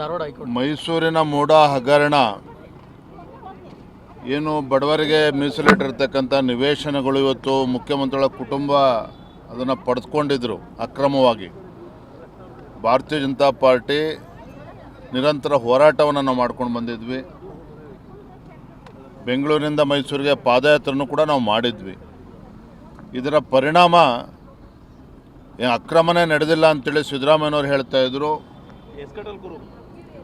Dharwad high court. ಮೈಸೂರಿನ ಮೂಡ ಹಗರಣ. ಏನು ಬಡವರಿಗೆ ಮೀಸಲಿಟ್ಟಿರ್ತಕ್ಕಂಥ ನಿವೇಶನಗಳು ಇವತ್ತು ಮುಖ್ಯಮಂತ್ರಿಗಳ ಕುಟುಂಬ ಅದನ್ನು ಪಡೆದುಕೊಂಡಿದ್ರು ಅಕ್ರಮವಾಗಿ. ಭಾರತೀಯ ಜನತಾ ಪಾರ್ಟಿ ನಿರಂತರ ಹೋರಾಟವನ್ನು ನಾವು ಮಾಡ್ಕೊಂಡು ಬಂದಿದ್ವಿ. ಬೆಂಗಳೂರಿನಿಂದ ಮೈಸೂರಿಗೆ ಪಾದಯಾತ್ರೆನೂ ಕೂಡ ನಾವು ಮಾಡಿದ್ವಿ. ಇದರ ಪರಿಣಾಮ ಏನ್ ಅಕ್ರಮನೇ ನಡೆದಿಲ್ಲ ಅಂತೇಳಿ ಸಿದ್ದರಾಮಯ್ಯನವ್ರು ಹೇಳ್ತಾ ಇದ್ರು.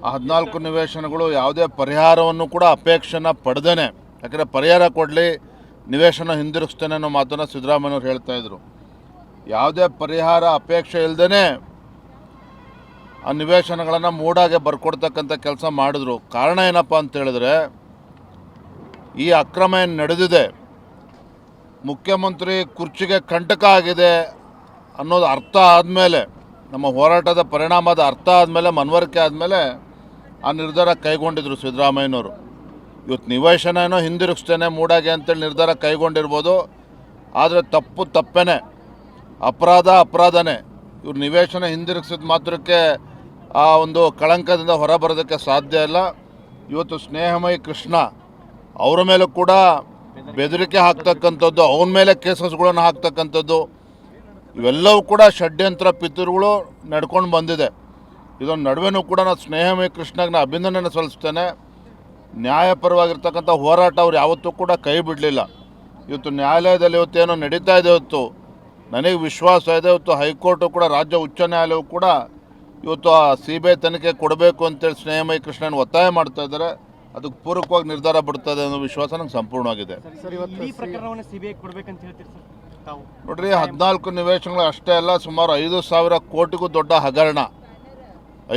ಆ ಹದಿನಾಲ್ಕು ನಿವೇಶನಗಳು ಯಾವುದೇ ಪರಿಹಾರವನ್ನು ಕೂಡ ಅಪೇಕ್ಷೆನ ಪಡೆದೇನೆ. ಯಾಕಂದರೆ ಪರಿಹಾರ ಕೊಡಲಿ, ನಿವೇಶನ ಹಿಂದಿರುಗಿಸ್ತೇನೆ ಅನ್ನೋ ಮಾತನ್ನು ಸಿದ್ದರಾಮಯ್ಯವರು ಹೇಳ್ತಾ ಇದ್ರು. ಯಾವುದೇ ಪರಿಹಾರ ಅಪೇಕ್ಷೆ ಇಲ್ಲದೇ ಆ ನಿವೇಶನಗಳನ್ನು ಮೂಡಾಗೆ ಬರ್ಕೊಡ್ತಕ್ಕಂಥ ಕೆಲಸ ಮಾಡಿದ್ರು. ಕಾರಣ ಏನಪ್ಪ ಅಂತ ಹೇಳಿದ್ರೆ, ಈ ಅಕ್ರಮ ಏನು ನಡೆದಿದೆ, ಮುಖ್ಯಮಂತ್ರಿ ಕುರ್ಚಿಗೆ ಕಂಟಕ ಆಗಿದೆ ಅನ್ನೋದು ಅರ್ಥ ಆದಮೇಲೆ, ನಮ್ಮ ಹೋರಾಟದ ಪರಿಣಾಮದ ಅರ್ಥ ಆದಮೇಲೆ, ಮನವರಿಕೆ ಆದಮೇಲೆ ಆ ನಿರ್ಧಾರ ಕೈಗೊಂಡಿದ್ರು ಸಿದ್ದರಾಮಯ್ಯನವರು. ಇವತ್ತು ನಿವೇಶನ ಏನೋ ಹಿಂದಿರುಗಿಸ್ತೇನೆ ಮೂಡಾಗೆ ಅಂತೇಳಿ ನಿರ್ಧಾರ ಕೈಗೊಂಡಿರ್ಬೋದು. ಆದರೆ ತಪ್ಪು ತಪ್ಪೇನೆ. ಅಪರಾಧ ಅಪರಾಧನೇ. ಇವ್ರು ನಿವೇಶನ ಹಿಂದಿರುಗಿಸಿದ ಮಾತ್ರಕ್ಕೆ ಆ ಒಂದು ಕಳಂಕದಿಂದ ಹೊರಬರೋದಕ್ಕೆ ಸಾಧ್ಯ ಇಲ್ಲ. ಇವತ್ತು ಸ್ನೇಹಮಯಿ ಕೃಷ್ಣ ಅವರ ಮೇಲೂ ಕೂಡ ಬೆದರಿಕೆ ಹಾಕ್ತಕ್ಕಂಥದ್ದು, ಅವನ ಮೇಲೆ ಕೇಸಸ್ಗಳನ್ನು ಹಾಕ್ತಕ್ಕಂಥದ್ದು, ಇವೆಲ್ಲವೂ ಕೂಡ ಷಡ್ಯಂತ್ರ ಪಿತೃಗಳು ನಡ್ಕೊಂಡು ಬಂದಿದೆ. ಇದೊಂದು ನಡುವೆನೂ ಕೂಡ ನಾನು ಸ್ನೇಹಮಯ ಕೃಷ್ಣಗೆ ನಾನು ಅಭಿನಂದನೆ ಸಲ್ಲಿಸ್ತೇನೆ. ನ್ಯಾಯಪರವಾಗಿರ್ತಕ್ಕಂಥ ಹೋರಾಟ ಅವ್ರು ಯಾವತ್ತೂ ಕೂಡ ಕೈ ಬಿಡಲಿಲ್ಲ. ಇವತ್ತು ನ್ಯಾಯಾಲಯದಲ್ಲಿ ಇವತ್ತೇನೋ ನಡೀತಾ ಇದೆ ಇವತ್ತು. ನನಗೆ ವಿಶ್ವಾಸ ಇದೆ. ಇವತ್ತು ಹೈಕೋರ್ಟು ಕೂಡ ರಾಜ್ಯ ಉಚ್ಚ ನ್ಯಾಯಾಲಯವು ಕೂಡ ಇವತ್ತು ಆ ಸಿ ಬಿ ಐ ತನಿಖೆ ಕೊಡಬೇಕು ಅಂತೇಳಿ ಸ್ನೇಹಮಯ ಕೃಷ್ಣನ ಒತ್ತಾಯ ಮಾಡ್ತಾ ಇದ್ದಾರೆ. ಅದಕ್ಕೆ ಪೂರಕವಾಗಿ ನಿರ್ಧಾರ ಬಿಡ್ತದೆ ಅನ್ನೋ ವಿಶ್ವಾಸ ನಂಗೆ ಸಂಪೂರ್ಣವಾಗಿದೆ. ಸರ್ ಇವತ್ತು ಈ ಪ್ರಕರಣವನ್ನು ಸಿಬಿಐ ಕೊಡ್ಬೇಕಂತ ಹೇಳ್ತೀರಿ ಸರ್ ತಾವು? ನೋಡ್ರಿ ಹದಿನಾಲ್ಕು ನಿವೇಶನಗಳು ಅಷ್ಟೇ ಅಲ್ಲ ಸುಮಾರು ಐದು ಸಾವಿರ ಕೋಟಿಗೂ ದೊಡ್ಡ ಹಗರಣ.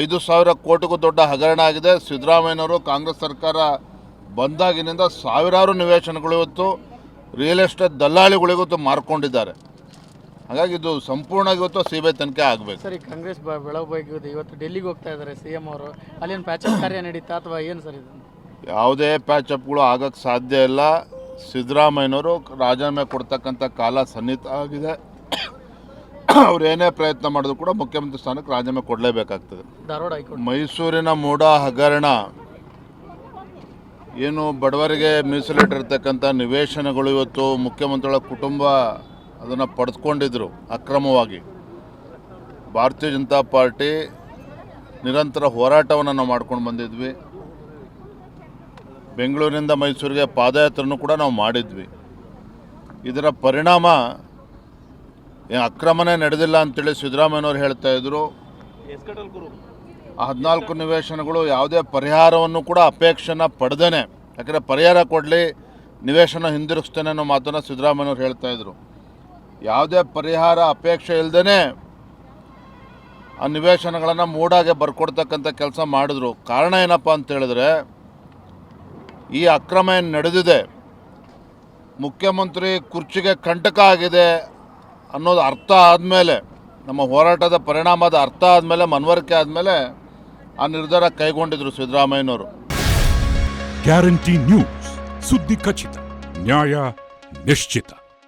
ಐದು ಸಾವಿರ ಕೋಟಿಗೂ ದೊಡ್ಡ ಹಗರಣ ಆಗಿದೆ. ಸಿದ್ದರಾಮಯ್ಯನವರು ಕಾಂಗ್ರೆಸ್ ಸರ್ಕಾರ ಬಂದಾಗಿನಿಂದ ಸಾವಿರಾರು ನಿವೇಶನಗಳು ಇವತ್ತು ರಿಯಲ್ ಎಸ್ಟೇಟ್ ದಲ್ಲಾಳಿಗಳು ಇವತ್ತು ಮಾರ್ಕೊಂಡಿದ್ದಾರೆ. ಹಾಗಾಗಿ ಇದು ಸಂಪೂರ್ಣ ಇವತ್ತು ಸಿ ಬಿ ಐ ತನಿಖೆ ಆಗಬೇಕು. ಸರ್ ಈ ಕಾಂಗ್ರೆಸ್ ಇವತ್ತು ಡೆಲ್ಲಿಗೆ ಹೋಗ್ತಾ ಇದ್ದಾರೆ ಸಿ ಎಂ ಅವರು. ಅಲ್ಲಿನ ಪ್ಯಾಚಪ್ ಕಾರ್ಯ ನಡೀತಾ ಅಥವಾ ಏನು ಸರ್ ಇದು? ಯಾವುದೇ ಪ್ಯಾಚಪ್ಗಳು ಆಗೋಕ್ಕೆ ಸಾಧ್ಯ ಇಲ್ಲ. ಸಿದ್ದರಾಮಯ್ಯನವರು ರಾಜೀನಾಮೆ ಕೊಡ್ತಕ್ಕಂಥ ಕಾಲ ಸನ್ನಿಹಿತ ಆಗಿದೆ. ಅವ್ರು ಏನೇ ಪ್ರಯತ್ನ ಮಾಡಿದ್ರು ಕೂಡ ಮುಖ್ಯಮಂತ್ರಿ ಸ್ಥಾನಕ್ಕೆ ರಾಜೀನಾಮೆ ಕೊಡಲೇಬೇಕಾಗ್ತದೆ. ಧಾರವಾಡ ಹೈಕೋರ್ಟ್. ಮೈಸೂರಿನ ಮೂಡ ಹಗರಣ ಏನು ಬಡವರಿಗೆ ಮೀಸಲಿಟ್ಟಿರ್ತಕ್ಕಂಥ ನಿವೇಶನಗಳು ಇವತ್ತು ಮುಖ್ಯಮಂತ್ರಿಗಳ ಕುಟುಂಬ ಅದನ್ನು ಪಡೆದುಕೊಂಡಿದ್ರು ಅಕ್ರಮವಾಗಿ. ಭಾರತೀಯ ಜನತಾ ಪಾರ್ಟಿ ನಿರಂತರ ಹೋರಾಟವನ್ನು ನಾವು ಮಾಡ್ಕೊಂಡು ಬಂದಿದ್ವಿ. ಬೆಂಗಳೂರಿನಿಂದ ಮೈಸೂರಿಗೆ ಪಾದಯಾತ್ರೆನೂ ಕೂಡ ನಾವು ಮಾಡಿದ್ವಿ. ಇದರ ಪರಿಣಾಮ ಅಕ್ರಮನೇ ನಡೆದಿಲ್ಲ ಅಂತೇಳಿ ಸಿದ್ದರಾಮಯ್ಯನವ್ರು ಹೇಳ್ತಾ ಇದ್ರು. ಹದಿನಾಲ್ಕು ನಿವೇಶನಗಳು ಯಾವುದೇ ಪರಿಹಾರವನ್ನು ಕೂಡ ಅಪೇಕ್ಷೆನ ಪಡೆದೇನೆ. ಯಾಕಂದರೆ ಪರಿಹಾರ ಕೊಡಲಿ, ನಿವೇಶನ ಹಿಂದಿರುಗಿಸ್ತೇನೆ ಅನ್ನೋ ಮಾತನ್ನು ಸಿದ್ದರಾಮಯ್ಯನವ್ರು ಹೇಳ್ತಾ ಇದ್ರು. ಯಾವುದೇ ಪರಿಹಾರ ಅಪೇಕ್ಷೆ ಇಲ್ಲದೇ ಆ ನಿವೇಶನಗಳನ್ನು ಮೂಡಾಗೆ ಬರ್ಕೊಡ್ತಕ್ಕಂಥ ಕೆಲಸ ಮಾಡಿದ್ರು. ಕಾರಣ ಏನಪ್ಪ ಅಂತ ಹೇಳಿದ್ರೆ, ಈ ಅಕ್ರಮ ಏನು ನಡೆದಿದೆ, ಮುಖ್ಯಮಂತ್ರಿ ಕುರ್ಚಿಗೆ ಕಂಟಕ ಆಗಿದೆ ಅನ್ನೋದು ಅರ್ಥ ಆದಮೇಲೆ, ನಮ್ಮ ಹೋರಾಟದ ಪರಿಣಾಮದ ಅರ್ಥ ಆದಮೇಲೆ, ಮನವರಿಕೆ ಆದಮೇಲೆ ಆ ನಿರ್ಧಾರ ಕೈಗೊಂಡಿದ್ರು ಸಿದ್ದರಾಮಯ್ಯನವರು. ಗ್ಯಾರಂಟಿ ನ್ಯೂಸ್, ಸುದ್ದಿ ಖಚಿತ, ನ್ಯಾಯ ನಿಶ್ಚಿತ.